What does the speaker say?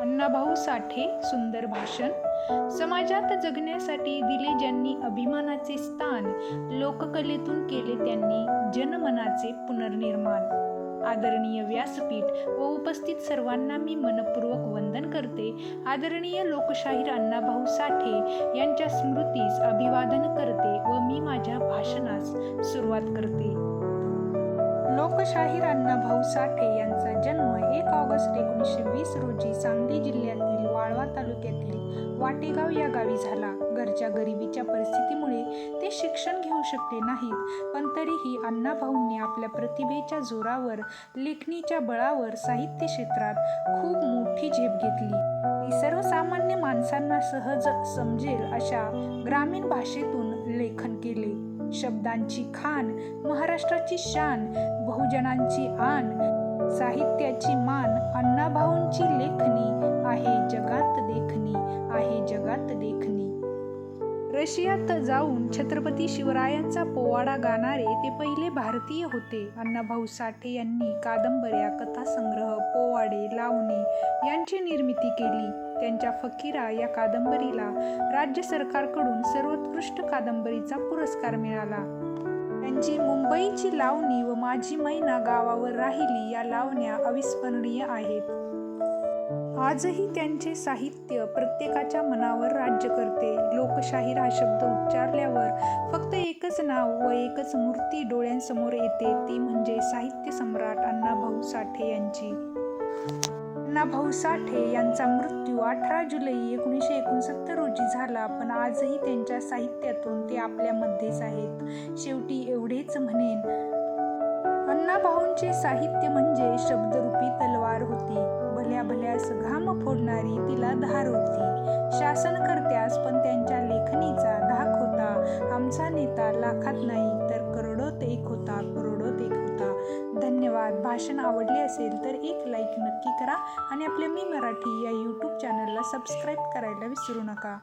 अण्णाभाऊ साठे सुंदर भाषण. समाजात जगण्यासाठी दिले ज्यांनी अभिमानाचे स्थान लोककलेतून केले त्यांनी जनमनाचे पुनर्निर्माण. आदरणीय व्यासपीठ व उपस्थित सर्वांना मी मनपूर्वक वंदन करते. आदरणीय लोकशाहीर अण्णाभाऊ साठे यांच्या स्मृतीस अभिवादन करते व मी माझ्या भाषणास सुरुवात करते. लोकशाहीर अण्णाभाऊ साठे यांचा जन्म एक ऑगस्ट एकोणीसशे वीस रोजी सांगली जिल्ह्यातील वाळवा तालुक्यातील वाटेगाव या गावी झाला. घरच्या गरिबीच्या परिस्थितीमुळे ते शिक्षण घेऊ शकले नाहीत पण तरीही अण्णाभाऊंनी आपल्या प्रतिभेच्या जोरावर लेखणीच्या बळावर साहित्य क्षेत्रात खूप मोठी झेप घेतली. सर्वसामान्य माणसांना सहज समजेल अशा ग्रामीण भाषेतून लेखन केले. शब्दांची खाण महाराष्ट्राची शान बहुजनांची आण साहित्याची मान अण्णाभाऊंची लेखणी रशियात जाऊन छत्रपती शिवरायांचा पोवाडा गाणारे ते पहिले भारतीय होते. अण्णाभाऊ साठे यांनी कादंबऱ्या कथासंग्रह पोवाडे लावणे यांची निर्मिती केली. त्यांच्या फकीरा या कादंबरीला राज्य सरकारकडून सर्वोत्कृष्ट कादंबरीचा पुरस्कार मिळाला. त्यांची मुंबईची लावणी व माझी मैना गावावर राहिली या लावण्या अविस्मरणीय आहेत. आजही त्यांचे साहित्य प्रत्येकाच्या मनावर राज्य करते. लोकशाहीर हा शब्द उच्चारल्यावर फक्त एकच नाव व एकच मूर्ती डोळ्यांसमोर येते ती म्हणजे साहित्य सम्राट अण्णाभाऊ साठे यांची. अण्णाभाऊ साठे यांचा मृत्यू अठरा जुलै एकोणीसशे एकोणसत्तर रोजी झाला पण आजही त्यांच्या साहित्यातून ते आपल्यामध्येच आहेत. शेवटी एवढेच म्हणेन. अण्णाभाऊंचे साहित्य म्हणजे शब्द धार होती शासनकर्त्यास पण त्यांच्या लेखणीचा धाक होता. आमचा नेता लाखात नाही तर करोडोत एक होता करोडोत एक होता. धन्यवाद. भाषण आवडले असेल तर एक लाईक नक्की करा आणि आपल्या मी मराठी या यूट्यूब चॅनलला सबस्क्राईब करायला विसरू नका.